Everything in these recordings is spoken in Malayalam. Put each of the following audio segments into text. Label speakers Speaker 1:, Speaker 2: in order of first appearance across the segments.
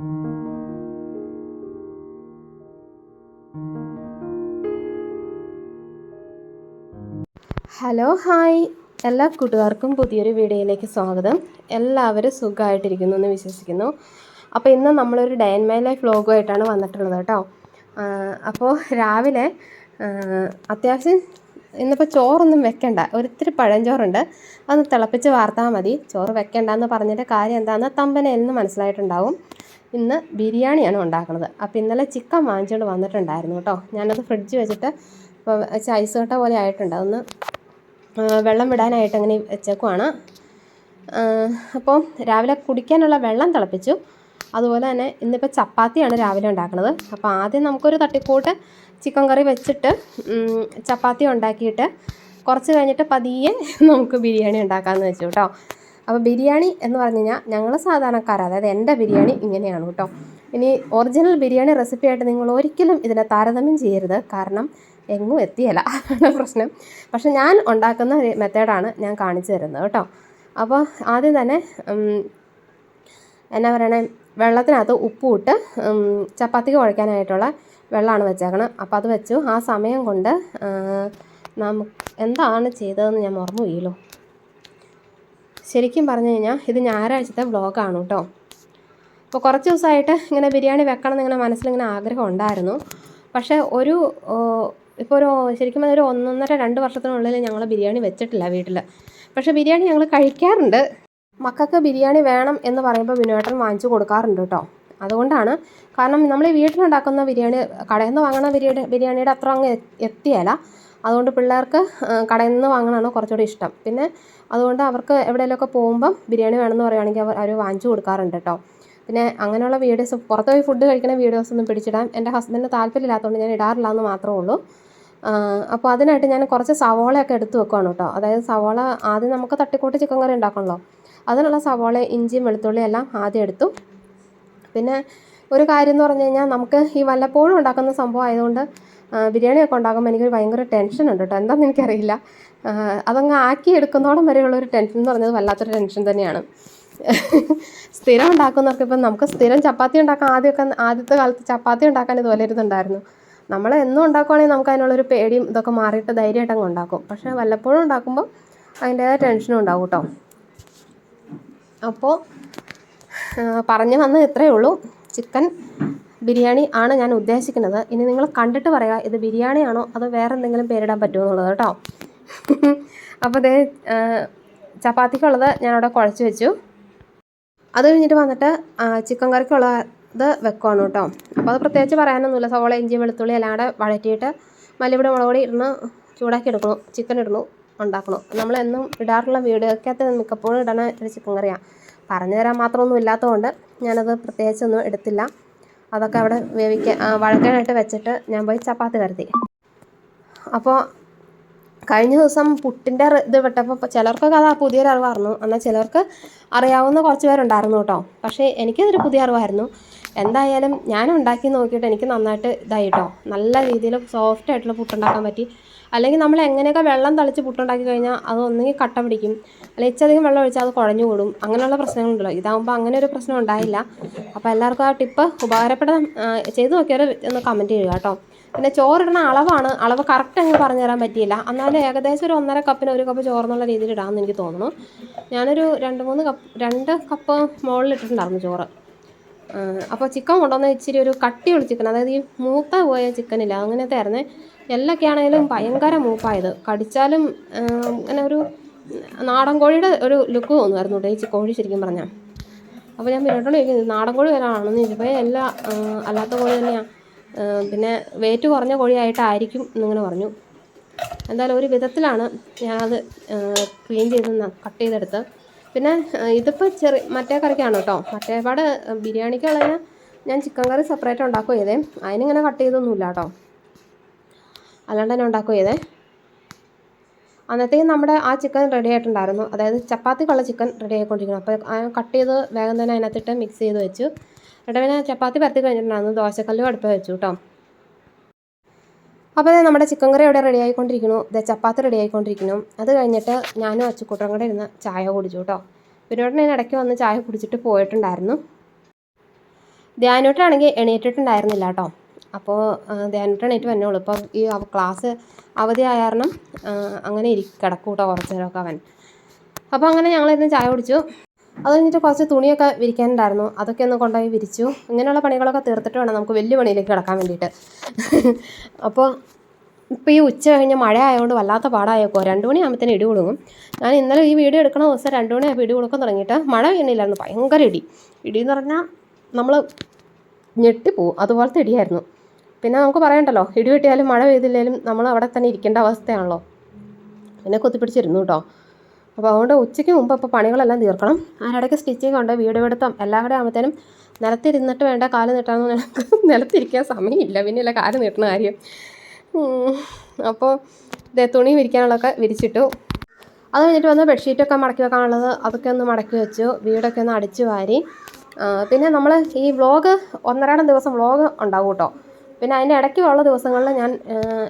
Speaker 1: Hello hi. എല്ലാ കൂട്ടുകാർക്കും പുതിയൊരു വീഡിയോയിലേക്ക് സ്വാഗതം. എല്ലാവരും സുഖമായിട്ടിരിക്കുന്നു എന്ന് വിശ്വസിക്കുന്നു. അപ്പോൾ ഇന്ന് നമ്മളൊരു ഡേ ആൻഡ് മൈ ലൈഫ് വ്ലോഗുമായിട്ടാണ് വന്നിട്ടുള്ളത് കേട്ടോ. അപ്പോൾ രാവിലെ അത്യാവശ്യം ഇന്നിപ്പോൾ ചോറൊന്നും വെക്കണ്ട. ഒരിത്തിരി പഴഞ്ചോറുണ്ട്. അതൊന്ന് തിളപ്പിച്ച് വാർത്താൽ മതി. ചോറ് വെക്കണ്ടെന്ന് പറഞ്ഞിട്ട് കാര്യം എന്താണെന്ന് തമ്പനയിൽ നിന്ന് മനസ്സിലായിട്ടുണ്ടാവും. ഇന്ന് ബിരിയാണിയാണ് ഉണ്ടാക്കുന്നത്. അപ്പോൾ ഇന്നലെ ചിക്കൻ വാങ്ങിച്ചുകൊണ്ട് വന്നിട്ടുണ്ടായിരുന്നു കേട്ടോ. ഞാനത് ഫ്രിഡ്ജ് വെച്ചിട്ട് ഇപ്പോൾ ഐസ് കട്ട പോലെ ആയിട്ടുണ്ട്. അതൊന്ന് വെള്ളം വിടാനായിട്ട് അങ്ങനെ വെച്ചേക്കുവാണ്. അപ്പോൾ രാവിലെ കുടിക്കാനുള്ള വെള്ളം തിളപ്പിച്ചു. അതുപോലെ തന്നെ ഇന്നിപ്പോൾ ചപ്പാത്തിയാണ് രാവിലെ ഉണ്ടാക്കുന്നത്. അപ്പോൾ ആദ്യം നമുക്കൊരു തട്ടിക്കൂട്ട് ചിക്കൻ കറി വെച്ചിട്ട് ചപ്പാത്തി ഉണ്ടാക്കിയിട്ട് കുറച്ച് കഴിഞ്ഞിട്ട് പതിയെ നമുക്ക് ബിരിയാണി ഉണ്ടാക്കാമെന്ന് വെച്ചു കേട്ടോ. അപ്പോൾ ബിരിയാണി എന്ന് പറഞ്ഞു കഴിഞ്ഞാൽ ഞങ്ങൾ സാധാരണക്കാർ അതായത് എന്റെ ബിരിയാണി ഇങ്ങനെയാണ് കേട്ടോ. ഇനി ഒറിജിനൽ ബിരിയാണി റെസിപ്പി ആയിട്ട് നിങ്ങൾ ഒരിക്കലും ഇതിനെ താരതമ്യം ചെയ്യരുത്. കാരണം എങ്ങും എത്തിയല്ല അതാണ് പ്രശ്നം. പക്ഷെ ഞാൻ ഉണ്ടാക്കുന്ന ഒരു മെത്തേഡാണ് ഞാൻ കാണിച്ചു തരുന്നത് കേട്ടോ. അപ്പോൾ ആദ്യം തന്നെ എന്നാ പറയണേ? വെള്ളത്തിനകത്ത് ഉപ്പും ഇട്ട് ഉം, ചപ്പാത്തിക്ക് കുഴക്കാനായിട്ടുള്ള വെള്ളമാണ് വെച്ചേക്കണം അപ്പോൾ അത് വെച്ചു. ആ സമയം കൊണ്ട് നമുക്ക് എന്താണ് ചെയ്തതെന്ന് ഞാൻ മറന്നു പോയല്ലോ ശരിക്കും പറഞ്ഞു കഴിഞ്ഞാൽ ഇത് ഞായറാഴ്ചത്തെ വ്ളോഗാണ് കേട്ടോ അപ്പോൾ കുറച്ച് ദിവസമായിട്ട് ഇങ്ങനെ ബിരിയാണി വെക്കണം എന്നിങ്ങനെ മനസ്സിലിങ്ങനെ ആഗ്രഹം ഉണ്ടായിരുന്നു. പക്ഷേ ഒരു ഇപ്പോൾ ഒരു ശരിക്കും ഒരു ഒന്നൊന്നര രണ്ട് വർഷത്തിനുള്ളിൽ ഞങ്ങൾ ബിരിയാണി വെച്ചിട്ടില്ല വീട്ടിൽ പക്ഷേ ബിരിയാണി ഞങ്ങൾ കഴിക്കാറുണ്ട്. മക്കൾക്ക് ബിരിയാണി വേണം എന്ന് പറയുമ്പോൾ വിനോട്ടൻ വാങ്ങിച്ചു കൊടുക്കാറുണ്ട് കേട്ടോ അതുകൊണ്ടാണ്. കാരണം നമ്മൾ ഈ വീട്ടിലുണ്ടാക്കുന്ന ബിരിയാണി കടയിൽ നിന്ന് വാങ്ങുന്ന ബിരിയാണി ബിരിയാണിയുടെ അത്ര അങ്ങ് എത്തിയല്ല അതുകൊണ്ട് പിള്ളേർക്ക് കടയിൽ നിന്ന് വാങ്ങണതാണ് കുറച്ചുകൂടി ഇഷ്ടം. പിന്നെ അതുകൊണ്ട് അവർക്ക് എവിടെയെങ്കിലുമൊക്കെ പോകുമ്പം ബിരിയാണി വേണമെന്ന് പറയുകയാണെങ്കിൽ അവർ അവർ വാങ്ങിച്ചു കൊടുക്കാറുണ്ട് കേട്ടോ. പിന്നെ അങ്ങനെയുള്ള വീഡിയോസ് പുറത്ത് പോയി ഫുഡ് കഴിക്കുന്ന വീഡിയോസ് ഒന്നും പിടിച്ചിടാൻ എന്റെ ഹസ്ബൻഡിന് താല്പര്യമില്ലാത്തതുകൊണ്ട് ഞാൻ ഇടാറില്ല എന്ന് മാത്രമേ ഉള്ളൂ. അപ്പോൾ അതിനായിട്ട് ഞാൻ കുറച്ച് സവോളയൊക്കെ എടുത്ത് വെക്കുവാണ് കേട്ടോ. അതായത് സവോള ആദ്യം നമുക്ക് തട്ടിക്കൂട്ട് ചിക്കൻ കറി ഉണ്ടാക്കണമല്ലോ. അതിനുള്ള സവോള ഇഞ്ചിയും വെളുത്തുള്ളി എല്ലാം ആദ്യം എടുത്തു. പിന്നെ ഒരു കാര്യം എന്ന് പറഞ്ഞു കഴിഞ്ഞാൽ നമുക്ക് ഈ വല്ലപ്പോഴും ഉണ്ടാക്കുന്ന സംഭവം ആയതുകൊണ്ട് ബിരിയാണിയൊക്കെ ഉണ്ടാകുമ്പോൾ എനിക്കൊരു ഭയങ്കര ടെൻഷൻ ഉണ്ട് കേട്ടോ എന്താണെന്ന് എനിക്കറിയില്ല. അതങ്ങ് ആക്കി എടുക്കുന്നോടം വരെയുള്ള ഒരു ടെൻഷൻ എന്ന് പറഞ്ഞത് വല്ലാത്തൊരു ടെൻഷൻ തന്നെയാണ്. സ്ഥിരം ഉണ്ടാക്കുന്നവർക്ക് ഇപ്പം നമുക്ക് സ്ഥിരം ചപ്പാത്തി ഉണ്ടാക്കാൻ ആദ്യമൊക്കെ ആദ്യത്തെ കാലത്ത് ചപ്പാത്തി ഉണ്ടാക്കാൻ ഇതുപോലെ ഇരുന്നുണ്ടായിരുന്നു നമ്മൾ എന്നും ഉണ്ടാക്കുവാണെങ്കിൽ നമുക്ക് അതിനുള്ളൊരു പേടിയും ഇതൊക്കെ മാറിയിട്ട് ധൈര്യമായിട്ട് അങ്ങ് ഉണ്ടാക്കും. പക്ഷേ വല്ലപ്പോഴും ഉണ്ടാക്കുമ്പോൾ അതിന്റേതായ ടെൻഷനും ഉണ്ടാവും കേട്ടോ അപ്പോൾ പറഞ്ഞു വന്നത് ഇത്രയേ ഉള്ളൂ. ചിക്കൻ ബിരിയാണി ആണ് ഞാൻ ഉദ്ദേശിക്കുന്നത്. ഇനി നിങ്ങൾ കണ്ടിട്ട് പറയുക ഇത് ബിരിയാണി ആണോ അതോ വേറെ എന്തെങ്കിലും പേരിടാൻ പറ്റുമോ എന്നുള്ളത് കേട്ടോ. അപ്പോൾ അതേ ചപ്പാത്തിക്കുള്ളത് ഞാനവിടെ കുഴച്ച് വെച്ചു. അത് കഴിഞ്ഞിട്ട് വന്നിട്ട് ചിക്കൻ കറിക്കുള്ളത് വെക്കുവാണ് കേട്ടോ. അപ്പോൾ അത് പ്രത്യേകിച്ച് പറയാനൊന്നുമില്ല. സവോള ഇഞ്ചി വെളുത്തുള്ളി എല്ലാം കൂടെ വഴറ്റിയിട്ട് മല്ലിപ്പൊടി മുളക് പൊടി ഇടുന്നു ചൂടാക്കി എടുക്കണു ചിക്കൻ ഇടണു ഉണ്ടാക്കണം നമ്മളെന്നും ഇടാറുള്ള വീഡിയോക്കകത്ത് മിക്കപ്പോഴും ഇടണ ഒരു ചിക്കൻ കറിയാണ് പറഞ്ഞു തരാൻ മാത്രമൊന്നും ഇല്ലാത്തതുകൊണ്ട് ഞാനത് പ്രത്യേകിച്ചൊന്നും എടുത്തില്ല. അതൊക്കെ അവിടെ വേവിക്കാൻ വഴക്കാനായിട്ട് വെച്ചിട്ട് ഞാൻ പോയി ചപ്പാത്തി കരുതി അപ്പോൾ കഴിഞ്ഞ ദിവസം പുട്ടിന്റെ ഇത് വിട്ടപ്പോൾ ചിലർക്കൊക്കെ അത് പുതിയൊരു അറിവായിരുന്നു എന്നാൽ ചിലർക്ക് അറിയാവുന്ന കുറച്ച് പേരുണ്ടായിരുന്നു കേട്ടോ. പക്ഷേ എനിക്കതൊരു പുതിയ അറിവായിരുന്നു. എന്തായാലും ഞാൻ ഉണ്ടാക്കി നോക്കിയിട്ട് എനിക്ക് നന്നായിട്ട് ഇതായി കേട്ടോ. നല്ല രീതിയിൽ സോഫ്റ്റ് ആയിട്ടുള്ള പുട്ടുണ്ടാക്കാൻ പറ്റി. അല്ലെങ്കിൽ നമ്മൾ എങ്ങനെയൊക്കെ വെള്ളം തളിച്ച് പുട്ടുണ്ടാക്കി കഴിഞ്ഞാൽ അത് ഒന്നെങ്കിൽ കട്ട പിടിക്കും അല്ലെങ്കിൽ ഇച്ചധികം വെള്ളം ഒഴിച്ചാൽ അത് കുഴഞ്ഞു കൂടും. അങ്ങനെയുള്ള പ്രശ്നങ്ങളുണ്ടല്ലോ. ഇതാകുമ്പോൾ അങ്ങനെ ഒരു പ്രശ്നം ഉണ്ടായില്ല. അപ്പോൾ എല്ലാവർക്കും ആ ടിപ്പ് ഉപകാരപ്പെടാൻ ചെയ്തു നോക്കിയവർ ഒന്ന് കമന്റ് ചെയ്യുക കേട്ടോ. പിന്നെ ചോറിടുന്ന അളവാണ്. അളവ് കറക്റ്റ് അങ്ങ് പറഞ്ഞു തരാൻ പറ്റിയില്ല. എന്നാലും ഏകദേശം ഒരു ഒന്നര കപ്പിന് ഒരു കപ്പ് ചോറെന്നുള്ള രീതിയിൽ ഇടാമെന്ന് എനിക്ക് തോന്നുന്നു. ഞാനൊരു രണ്ട് മൂന്ന് കപ്പ് രണ്ട് കപ്പ് മുകളിൽ ഇട്ടിട്ടുണ്ടായിരുന്നു ചോറ്. അപ്പോൾ ചിക്കൻ കൊണ്ടുവന്ന ഇച്ചിരി ഒരു കട്ടിയുള്ള ചിക്കൻ അതായത് ഈ മൂത്ത പോയ ചിക്കനില്ല അങ്ങനത്തെ ആയിരുന്നേ. എല്ലൊക്കെ ആണെങ്കിലും ഭയങ്കര മൂപ്പായത്. കടിച്ചാലും അങ്ങനെ ഒരു നാടൻ കോഴിയുടെ ഒരു ലുക്ക് തോന്നുമായിരുന്നു കേട്ടോ ഈ കോഴി ശരിക്കും പറഞ്ഞാൽ അപ്പോൾ ഞാൻ പിന്നോട്ടോട് ചോദിക്കുന്നത് നാടൻ കോഴി വരാണെന്ന്? ചോദിച്ചപ്പോൾ എല്ലാ അല്ലാത്ത കോഴി തന്നെയാണ് പിന്നെ വെയിറ്റ് കുറഞ്ഞ കോഴിയായിട്ടായിരിക്കും എന്നിങ്ങനെ പറഞ്ഞു. എന്തായാലും ഒരു വിധത്തിലാണ് ഞാനത് ക്ലീൻ ചെയ്ത് കട്ട് ചെയ്തെടുത്ത്. പിന്നെ ഇതിപ്പോൾ ചെറിയ മറ്റേ കറിക്കാണ് കേട്ടോ മറ്റേപാട് ബിരിയാണിക്കുള്ളതിന് ഞാൻ ചിക്കൻ കറി സെപ്പറേറ്റ് ഉണ്ടാക്കുക ചെയ്തേ. അതിനിങ്ങനെ കട്ട് ചെയ്തൊന്നുമില്ല കേട്ടോ അല്ലാണ്ട് തന്നെ ഉണ്ടാക്കുക ചെയ്തേ. അന്നത്തേക്കും നമ്മുടെ ആ ചിക്കൻ റെഡി ആയിട്ടുണ്ടായിരുന്നു. അതായത് ചപ്പാത്തിക്കുള്ള ചിക്കൻ റെഡി ആയിക്കൊണ്ടിരിക്കുന്നു. അപ്പോൾ കട്ട് ചെയ്ത് വേഗം തന്നെ അതിനകത്തിട്ട് മിക്സ് ചെയ്ത് വെച്ചു. എന്നിട്ട് പിന്നെ ചപ്പാത്തി പരത്തി കഴിഞ്ഞിട്ടുണ്ടായിരുന്നു. ദോശക്കല്ലും അടുപ്പ് വെച്ചു കേട്ടോ അപ്പോൾ ദേ നമ്മുടെ ചിക്കൻ കറി അവിടെ റെഡി ആയിക്കൊണ്ടിരിക്കുന്നു. ദേ ചപ്പാത്തി റെഡി ആയിക്കൊണ്ടിരിക്കുന്നു. അത് കഴിഞ്ഞിട്ട് ഞാനും അച്ചുക്കൂട്ടം കൂടെ ഇരുന്ന് ചായ കുടിച്ചു കേട്ടോ. പിന്നോട്ട് ഞാൻ ഇടയ്ക്ക് വന്ന് ചായ കുടിച്ചിട്ട് പോയിട്ടുണ്ടായിരുന്നു. ധ്യാനോട്ടാണെങ്കിൽ എണീറ്റിട്ടുണ്ടായിരുന്നില്ല കേട്ടോ. അപ്പോൾ ധ്യാനോട്ട് എണീറ്റ് വന്നോളൂ ഇപ്പോൾ ഈ ക്ലാസ് അവധി ആയ കാരണം അങ്ങനെ ഇരി കിടക്കും കേട്ടോ നേരമൊക്കെ അവൻ. അപ്പോൾ അങ്ങനെ ഞങ്ങളിരുന്ന് ചായ കുടിച്ചു. അത് കഴിഞ്ഞിട്ട് കുറച്ച് തുണിയൊക്കെ വിരിക്കാനുണ്ടായിരുന്നു. അതൊക്കെ ഒന്ന് കൊണ്ടുപോയി വിരിച്ചു. ഇങ്ങനെയുള്ള പണികളൊക്കെ തീർത്തിട്ട് വേണം നമുക്ക് വലിയ പണിയിലേക്ക് കിടക്കാൻ വേണ്ടിയിട്ട്. അപ്പോൾ ഇപ്പോൾ ഈ ഉച്ച കഴിഞ്ഞ് മഴ ആയതുകൊണ്ട് വല്ലാത്ത പാടായേക്കോ രണ്ട് മണിയാകുമ്പോഴത്തേന് ഇടി കൊടുക്കും ഞാൻ ഇന്നലെ ഈ വീഡിയോ എടുക്കണ ദിവസം രണ്ട് മണിയായപ്പോൾ ഇടി കൊടുക്കാൻ തുടങ്ങിയിട്ട് മഴ വീണില്ലായിരുന്നു ഭയങ്കര ഇടി. ഇടി എന്ന് പറഞ്ഞാൽ നമ്മൾ ഞെട്ടിപ്പോവും. അതുപോലത്തെ ഇടിയായിരുന്നു. പിന്നെ നമുക്ക് പറയണ്ടല്ലോ ഇടി വെട്ടിയാലും മഴ പെയ്തില്ലെങ്കിലും നമ്മൾ അവിടെ തന്നെ ഇരിക്കേണ്ട അവസ്ഥയാണല്ലോ. പിന്നെ കൊത്തിപ്പിടിച്ചിരുന്നു കേട്ടോ. അപ്പോൾ അതുകൊണ്ട് ഉച്ചയ്ക്ക് മുമ്പ് അപ്പോൾ പണികളെല്ലാം തീർക്കണം. അതിനിടയ്ക്ക് സ്റ്റിച്ചിങ് ഉണ്ട് വീട് എടുത്തം എല്ലാം കൂടെ ആകുമ്പോഴത്തേനും നിലത്തിരുന്നിട്ട് വേണ്ട കാൽ നീട്ടാമെന്ന് ഞങ്ങൾക്ക് നിലത്തിരിക്കാൻ സമയമില്ല. പിന്നെയല്ല കാൽ നീട്ടണ കാര്യം. അപ്പോൾ തുണി വിരിക്കാനുള്ളതൊക്കെ വിരിച്ചിട്ടു. അത് കഴിഞ്ഞിട്ട് വന്ന് ബെഡ്ഷീറ്റൊക്കെ മടക്കി വെക്കാനുള്ളത് അതൊക്കെ ഒന്ന് മടക്കി വെച്ചു. വീടൊക്കെ ഒന്ന് അടിച്ചു വാരി. പിന്നെ നമ്മൾ ഈ വ്ളോഗ് ഒന്നരാടം ദിവസം വ്ളോഗ് ഉണ്ടാവും കേട്ടോ പിന്നെ അതിന്റെ ഇടയ്ക്ക് ഉള്ള ദിവസങ്ങളിൽ ഞാൻ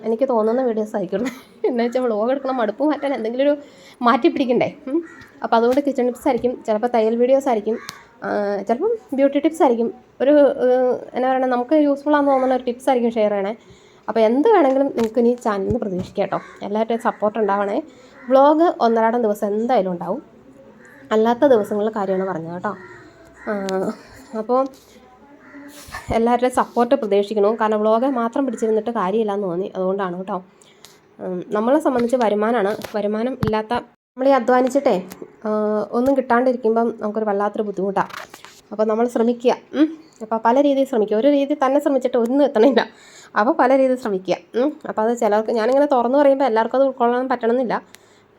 Speaker 1: എനിക്ക് തോന്നുന്ന വീഡിയോസ് ആയിരിക്കുള്ളൂ എന്ന് വെച്ചാൽ വ്ളോഗ് എടുക്കണം മടുപ്പ് മാറ്റാൻ എന്തെങ്കിലും ഒരു മാറ്റി പിടിക്കണ്ടേ? അപ്പോൾ അതുകൊണ്ട് കിച്ചൺ ടിപ്സ് ആയിരിക്കും. ചിലപ്പോൾ തയ്യൽ വീഡിയോസ് ആയിരിക്കും. ചിലപ്പം ബ്യൂട്ടി ടിപ്സ് ആയിരിക്കും. ഒരു എന്നാ പറയുക നമുക്ക് യൂസ്ഫുൾ ആണെന്ന് തോന്നുന്ന ഒരു ടിപ്സ് ആയിരിക്കും ഷെയർ ചെയ്യണേ. അപ്പോൾ എന്ത് വേണമെങ്കിലും നിങ്ങൾക്ക് ഇനി ചാനലിൽ നിന്ന് പ്രതീക്ഷിക്കാം കേട്ടോ. എല്ലാവരുടെയും സപ്പോർട്ട് ഉണ്ടാവണേ. വ്ളോഗ് ഒന്നരാടം ദിവസം എന്തായാലും ഉണ്ടാവും. അല്ലാത്ത ദിവസങ്ങളിൽ കാര്യമാണ് പറഞ്ഞത് കേട്ടോ. അപ്പോൾ എല്ലാവരുടെയും സപ്പോർട്ട് പ്രതീക്ഷിക്കണം? കാരണം വ്ളോഗ് മാത്രം പിടിച്ചിരുന്നിട്ട് കാര്യമില്ല എന്ന് തോന്നി. അതുകൊണ്ടാണ് കേട്ടോ. നമ്മളെ സംബന്ധിച്ച് വരുമാനമാണ് വരുമാനം ഇല്ലാത്ത നമ്മൾ ഈ അധ്വാനിച്ചിട്ടേ ഒന്നും കിട്ടാണ്ടിരിക്കുമ്പം നമുക്കൊരു വല്ലാത്തൊരു ബുദ്ധിമുട്ടാണ് അപ്പോൾ നമ്മൾ ശ്രമിക്കുക. അപ്പോൾ പല രീതിയിൽ ശ്രമിക്കുക. ഒരു രീതി തന്നെ ശ്രമിച്ചിട്ട് ഒന്നും എത്തണില്ല. അപ്പോൾ പല രീതിയിൽ ശ്രമിക്കുക. അപ്പോൾ അത് ചിലർക്ക് ഞാനിങ്ങനെ തുറന്നു പറയുമ്പോൾ എല്ലാവർക്കും അത് ഉൾക്കൊള്ളാൻ പറ്റണമെന്നില്ല.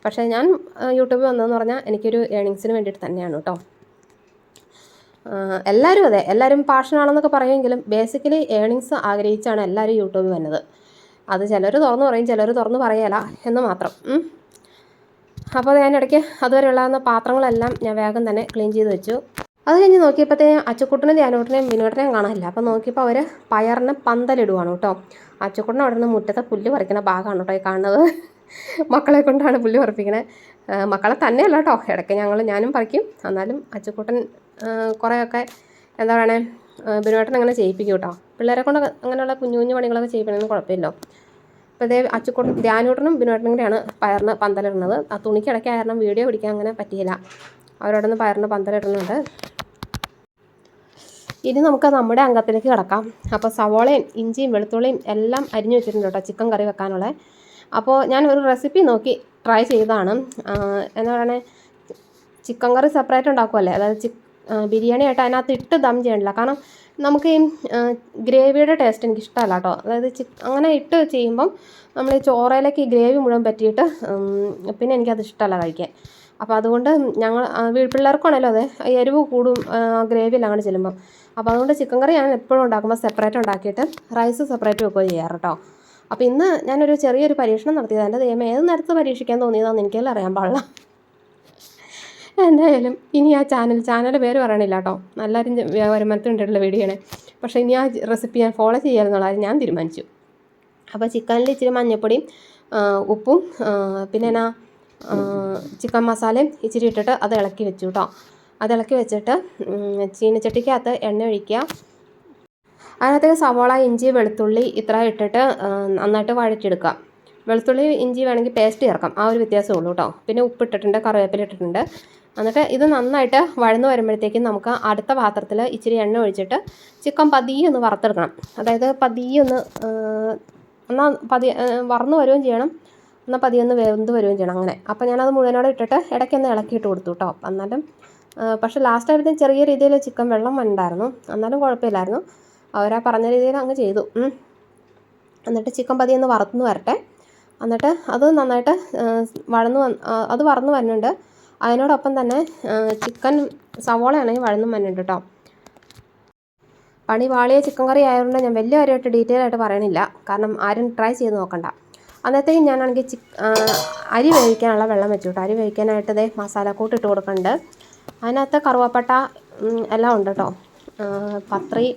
Speaker 1: പക്ഷേ ഞാൻ യൂട്യൂബിൽ വന്നതെന്ന് പറഞ്ഞാൽ എനിക്കൊരു ഏണിങ്സിന് വേണ്ടിയിട്ട് തന്നെയാണ് കേട്ടോ. എല്ലാവരും അതെ എല്ലാവരും പാഷനാണെന്നൊക്കെ പറയുമെങ്കിലും ബേസിക്കലി ഏണിങ്സ് ആഗ്രഹിച്ചാണ് എല്ലാവരും യൂട്യൂബിൽ വന്നത് അത് ചിലർ തുറന്നു പറയും ചിലർ തുറന്നു പറയല എന്ന് മാത്രം. അപ്പോൾ ഞാൻ ഇടയ്ക്ക് അതുവരെ ഉള്ളാകുന്ന പാത്രങ്ങളെല്ലാം ഞാൻ വേഗം തന്നെ ക്ലീൻ ചെയ്ത് വെച്ചു. അത് കഴിഞ്ഞ് നോക്കിയപ്പോഴത്തേനും അച്ചക്കൂട്ടനും ധ്യാനോട്ടനെയും വിനോട്ടനെയും കാണാനില്ല. അപ്പോൾ നോക്കിയപ്പോൾ അവർ പയറിന് പന്തലിടുവാണ് കേട്ടോ. അച്ചക്കൂട്ടൻ അവിടെ നിന്ന് മുറ്റത്തെ പുല്ല് പറിക്കുന്ന ഭാഗമാണ് കേട്ടോ ഈ കാണുന്നത്. മക്കളെ കൊണ്ടാണ് പുല്ല് പറിപ്പിക്കണേ. മക്കളെ തന്നെയല്ല കേട്ടോ. ഇടയ്ക്ക് ഞങ്ങൾ ഞാനും പറിക്കും. എന്നാലും അച്ചുക്കുട്ടൻ കുറേയൊക്കെ എന്താ പറയണേ ബിനുവേട്ടൻ അങ്ങനെ ചെയ്യിപ്പിക്കും കേട്ടോ. പിള്ളേരെ കൊണ്ട് അങ്ങനെയുള്ള കുഞ്ഞു കുഞ്ഞു പണികളൊക്കെ ചെയ്യിപ്പിക്കണമെന്ന് കുഴപ്പമില്ലല്ലോ അപ്പോൾ ഇതേ അച്ചുക്കൂട്ടൻ ധ്യാനൂട്ടനും ബിനുവേട്ടനും കൂടെയാണ് പയറിന് പന്തലിടുന്നത്. ആ തുണിക്കിടയ്ക്ക് കാരണം വീഡിയോ പിടിക്കാൻ അങ്ങനെ പറ്റിയില്ല. അവരോടൊന്ന് പയറിന് പന്തലിടുന്നുണ്ട്. ഇനി നമുക്ക് നമ്മുടെ അംഗത്തിലേക്ക് കിടക്കാം. അപ്പോൾ സവോളയും ഇഞ്ചിയും വെളുത്തുള്ളിയും എല്ലാം അരിഞ്ഞു വെച്ചിട്ടുണ്ട് കേട്ടോ ചിക്കൻ കറി വെക്കാനുള്ള. അപ്പോൾ ഞാൻ ഒരു റെസിപ്പി നോക്കി ട്രൈ ചെയ്തതാണ്. എന്താ പറയണേ ചിക്കൻ കറി സെപ്പറേറ്റ് ഉണ്ടാക്കുമല്ലേ അതായത് ചിക്ക് ബിരിയാണി ആയിട്ട് അതിനകത്ത് ഇട്ട് ദം ചെയ്യണില്ല. കാരണം നമുക്ക് ഈ ഗ്രേവിയുടെ ടേസ്റ്റ് എനിക്ക് ഇഷ്ടമല്ല കേട്ടോ. അതായത് അങ്ങനെ ഇട്ട് ചെയ്യുമ്പം നമ്മൾ ഈ ചോറയിലേക്ക് ഈ ഗ്രേവി മുഴുവൻ പറ്റിയിട്ട് പിന്നെ എനിക്കത് ഇഷ്ടമല്ല കഴിക്കാൻ. അപ്പോൾ അതുകൊണ്ട് ഞങ്ങൾ പിള്ളേർക്കാണല്ലോ അതെ എരിവ് കൂടും ഗ്രേവി അങ്ങനെ ചെല്ലുമ്പം. അപ്പോൾ അതുകൊണ്ട് ചിക്കൻ കറി ഞാൻ എപ്പോഴും ഉണ്ടാക്കുമ്പോൾ സെപ്പറേറ്റ് ഉണ്ടാക്കിയിട്ട് റൈസ് സെപ്പറേറ്റ് വെക്കുകയോ ചെയ്യാറ് കേട്ടോ. അപ്പോൾ ഇന്ന് ഞാനൊരു ചെറിയൊരു പരീക്ഷണം നടത്തിയത്. എന്റെ ദൈവം ഏത് നേരത്ത് പരീക്ഷിക്കാൻ തോന്നിയതാണെന്ന് എനിക്കെല്ലാം അറിയാൻ പാടില്ല. എന്തായാലും ഇനി ആ ചാനൽ ചാനലിന്റെ പേര് പറയണില്ല കേട്ടോ. നല്ലൊരു വരുമാനത്തിനുണ്ടായിട്ടുള്ള വീഡിയോ ആണ്. പക്ഷേ ഇനി ആ റെസിപ്പി ഞാൻ ഫോളോ ചെയ്യാമെന്നുള്ള കാര്യം ഞാൻ തീരുമാനിച്ചു. അപ്പോൾ ചിക്കനിൽ ഇച്ചിരി മഞ്ഞപ്പൊടിയും ഉപ്പും പിന്നെ എന്നാ ചിക്കൻ മസാലയും ഇച്ചിരി ഇട്ടിട്ട് അത് ഇളക്കി വെച്ചു കേട്ടോ. അത് ഇളക്കി വെച്ചിട്ട് ചീനച്ചട്ടിക്കകത്ത് എണ്ണ ഒഴിക്കുക. അതിനകത്തേക്ക് സവാള ഇഞ്ചി വെളുത്തുള്ളി ഇത്ര ഇട്ടിട്ട് നന്നായിട്ട് വഴറ്റിയെടുക്കുക. വെളുത്തുള്ളി ഇഞ്ചി വേണമെങ്കിൽ പേസ്റ്റ് ചേർക്കാം. ആ ഒരു വ്യത്യാസമേ ഉള്ളൂ കേട്ടോ. പിന്നെ ഉപ്പ് ഇട്ടിട്ടുണ്ട് കറിവേപ്പില ഇട്ടിട്ടുണ്ട്. എന്നിട്ട് ഇത് നന്നായിട്ട് വഴന്ന് വരുമ്പോഴത്തേക്കും നമുക്ക് അടുത്ത പാത്രത്തിൽ ഇച്ചിരി എണ്ണ ഒഴിച്ചിട്ട് ചിക്കൻ പതിയെ ഒന്ന് വറുത്തെടുക്കണം. അതായത് പതിയെ ഒന്ന് എന്നാൽ പതി വറന്ന് വരുകയും ചെയ്യണം. എന്നാൽ പതിയെ ഒന്ന് വെന്ത് വരികയും ചെയ്യണം അങ്ങനെ. അപ്പോൾ ഞാനത് മുഴുവനോടെ ഇട്ടിട്ട് ഇടയ്ക്കൊന്ന് ഇളക്കിയിട്ട് കൊടുത്തു കേട്ടോ എന്നാലും പക്ഷേ ലാസ്റ്റ് ആയപ്പോഴത്തേക്കും ചെറിയ രീതിയിൽ ചിക്കൻ വെള്ളം ഉണ്ടായിരുന്നു എന്നാലും കുഴപ്പമില്ലായിരുന്നു. അവരാ പറഞ്ഞ രീതിയിൽ അങ്ങ് ചെയ്തു. എന്നിട്ട് ചിക്കൻ പതിയെ ഒന്ന് വറുത്തുനിന്ന് വരട്ടെ. എന്നിട്ട് അത് നന്നായിട്ട് വഴന്ന് അത് വറന്ന് വരുന്നുണ്ട്. അതിനോടൊപ്പം തന്നെ ചിക്കൻ സവോളയാണെങ്കിൽ വഴന്നും വരുന്നുണ്ട് കേട്ടോ പണി വാളിയ ചിക്കൻ കറി ആയതുകൊണ്ട് ഞാൻ വലിയ കാര്യമായിട്ട് ഡീറ്റെയിൽ ആയിട്ട് പറയണില്ല. കാരണം ആരും ട്രൈ ചെയ്ത് നോക്കണ്ട. അന്നത്തേക്കും ഞാനാണെങ്കിൽ ചി അരി വേവിക്കാനുള്ള വെള്ളം വെച്ചു കേട്ടോ അരി വേവിക്കാനായിട്ട് ഇതേ മസാലക്കൂട്ട് ഇട്ട് കൊടുക്കുന്നുണ്ട് അതിനകത്ത് കറുവപ്പട്ട എല്ലാം ഉണ്ട് കേട്ടോ പത്രി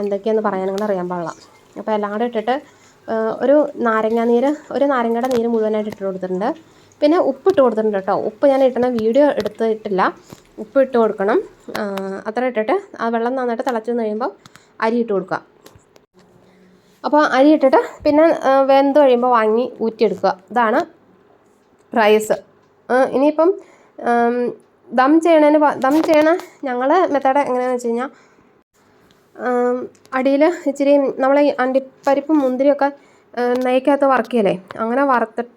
Speaker 1: എന്തൊക്കെയെന്ന് പറയാനും അറിയാൻ പാടില്ല. അപ്പോൾ എല്ലാം കൂടെ ഇട്ടിട്ട് ഒരു നാരങ്ങ നീര് ഒരു നാരങ്ങയുടെ നീര് മുഴുവനായിട്ട് ഇട്ട് കൊടുത്തിട്ടുണ്ട്. പിന്നെ ഉപ്പ് ഇട്ട് കൊടുത്തിട്ടുണ്ട് കേട്ടോ. ഉപ്പ് ഞാൻ ഇട്ടുന്ന വീഡിയോ എടുത്തിട്ടില്ല. ഉപ്പ് ഇട്ട് കൊടുക്കണം അത്ര ഇട്ടിട്ട് ആ വെള്ളം നന്നായിട്ട് തിളച്ച് കഴിയുമ്പോൾ അരി ഇട്ട് കൊടുക്കുക. അപ്പോൾ അരി ഇട്ടിട്ട് പിന്നെ വെന്ത് കഴിയുമ്പോൾ വാങ്ങി ഊറ്റിയെടുക്കുക. ഇതാണ് റൈസ്. ഇനിയിപ്പം ദം ചെയ്യണതിന് ദം ചെയ്യണ ഞങ്ങൾ മെത്തേഡ് എങ്ങനെയാണെന്ന് വെച്ച് കഴിഞ്ഞാൽ അടിയിൽ ഇച്ചിരി നമ്മൾ അണ്ടിപ്പരിപ്പും മുന്തിരിയൊക്കെ നെയ്ക്കകത്ത് വറക്കിയല്ലേ അങ്ങനെ വറുത്തിട്ട്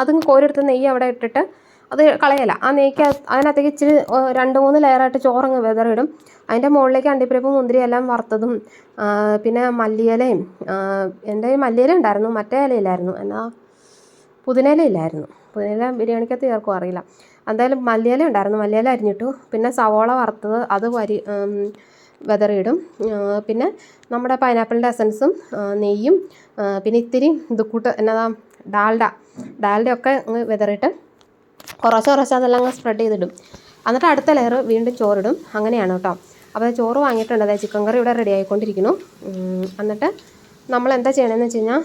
Speaker 1: അതും കോരെടുത്ത് നെയ്യ് അവിടെ ഇട്ടിട്ട് അത് കളയല. ആ നെയ്ക്ക് അതിനകത്തേക്ക് ഇച്ചിരി രണ്ട് മൂന്ന് ലെയറായിട്ട് ചോറങ്ങ് വിതറിയിടും. അതിന്റെ മുകളിലേക്ക് അണ്ടിപ്പരിപ്പ് മുന്തിരി എല്ലാം വറുത്തതും പിന്നെ മല്ലിയിലയും എന്റെ മല്ലിയില ഉണ്ടായിരുന്നു മറ്റേ ഇലയില്ലായിരുന്നു എന്നാ പുതിനയില ഇല്ലായിരുന്നു. പുതിനയില ബിരിയാണിക്കകത്ത് ചേർക്കും അറിയില്ല. എന്തായാലും മല്ലിയില ഉണ്ടായിരുന്നു. മല്ലിയില അരിഞ്ഞിട്ടു. പിന്നെ സവോള വറുത്തത് അത് വരി വിതറിയിടും. പിന്നെ നമ്മുടെ പൈനാപ്പിളിന്റെ എസൻസും നെയ്യും പിന്നെ ഇത്തിരി ദുക്കൂട്ട് എന്നതാ ഡാൽഡ ഡാൽഡയൊക്കെ അങ്ങ് വിതറിയിട്ട് കുറച്ച് കുറച്ച് അതെല്ലാം അങ്ങ് സ്പ്രെഡ് ചെയ്തിടും. എന്നിട്ട് അടുത്ത ലെയർ വീണ്ടും ചോറിടും. അങ്ങനെയാണ് കേട്ടോ അപ്പോൾ ചോറ് വാങ്ങിയിട്ടുണ്ട്. അതായത് ചിക്കൻ കറി ഇവിടെ റെഡി ആയിക്കൊണ്ടിരിക്കുന്നു. എന്നിട്ട് നമ്മൾ എന്താ ചെയ്യണമെന്ന് വെച്ച് കഴിഞ്ഞാൽ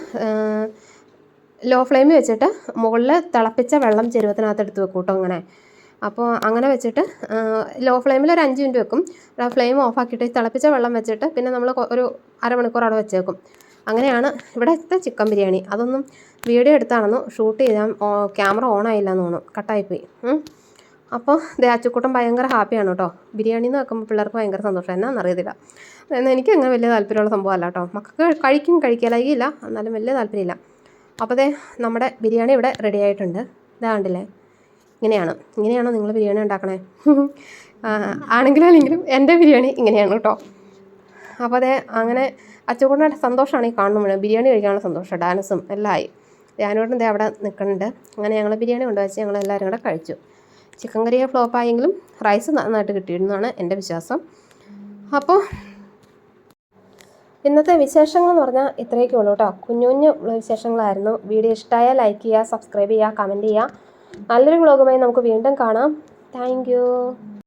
Speaker 1: ലോ ഫ്ലെയിമിൽ വെച്ചിട്ട് മുകളിൽ തിളപ്പിച്ച വെള്ളം ചെരുവത്തിനകത്ത് എടുത്ത് വെക്കും കേട്ടോ അങ്ങനെ അപ്പോൾ അങ്ങനെ വെച്ചിട്ട് ലോ ഫ്ലെയിമിൽ ഒരു അഞ്ച് മിനിറ്റ് വെക്കും. ഫ്ലെയിം ഓഫാക്കിയിട്ട് തിളപ്പിച്ച വെള്ളം വെച്ചിട്ട് പിന്നെ നമ്മൾ ഒരു അരമണിക്കൂർ അവിടെ വെച്ചേക്കും. അങ്ങനെയാണ് ഇവിടുത്തെ ചിക്കൻ ബിരിയാണി. അതൊന്നും വീഡിയോ എടുത്താണെന്ന് ഷൂട്ട് ചെയ്താൽ ക്യാമറ ഓൺ ആയില്ല എന്ന് തോന്നുന്നു. കട്ടായിപ്പോയി. അപ്പോൾ ദേ അച്ചുക്കൂട്ടം ഭയങ്കര ഹാപ്പിയാണ് കേട്ടോ. ബിരിയാണി എന്ന് വെക്കുമ്പോൾ പിള്ളേർക്ക് ഭയങ്കര സന്തോഷം. എന്നാന്ന് അറിയത്തില്ല. എനിക്ക് അങ്ങനെ വലിയ താല്പര്യമുള്ള സംഭവമല്ല കേട്ടോ. മക്കൾക്ക് കഴിക്കും കഴിക്കലായില്ല എന്നാലും വലിയ താല്പര്യമില്ല. അപ്പോൾ ദേ നമ്മുടെ ബിരിയാണി ഇവിടെ റെഡി ആയിട്ടുണ്ട്. ഇതാ കണ്ടില്ലേ? ഇങ്ങനെയാണ്. ഇങ്ങനെയാണോ നിങ്ങൾ ബിരിയാണി ഉണ്ടാക്കണേ? ആണെങ്കിലും അല്ലെങ്കിലും എന്റെ ബിരിയാണി ഇങ്ങനെയാണ് കേട്ടോ. അപ്പോൾ അതെ അങ്ങനെ അച്ചുകൂടെ സന്തോഷമാണ് ഈ കാണുമ്പോൾ ബിരിയാണി കഴിക്കാനുള്ള സന്തോഷം ഡാൻസും എല്ലാം ആയി. ഞാനോടന്റെ അവിടെ നിൽക്കുന്നുണ്ട്. അങ്ങനെ ഞങ്ങൾ ബിരിയാണി കൊണ്ടുവച്ച് ഞങ്ങൾ എല്ലാവരും കൂടെ കഴിച്ചു. ചിക്കൻ കറിയെ ഫ്ലോപ്പായെങ്കിലും റൈസ് നന്നായിട്ട് കിട്ടിയിരുന്നതാണ് എന്റെ വിശ്വാസം. അപ്പോൾ ഇന്നത്തെ വിശേഷങ്ങൾ എന്ന് പറഞ്ഞാൽ ഇത്രയൊക്കെ ഉള്ളൂ കേട്ടോ. കുഞ്ഞു കുഞ്ഞു വിശേഷങ്ങളായിരുന്നു. വീഡിയോ ഇഷ്ടമായാൽ ലൈക്ക് ചെയ്യുക സബ്സ്ക്രൈബ് ചെയ്യുക കമന്റ് ചെയ്യുക. നല്ലൊരു വ്ളോഗുമായി നമുക്ക് വീണ്ടും കാണാം. താങ്ക്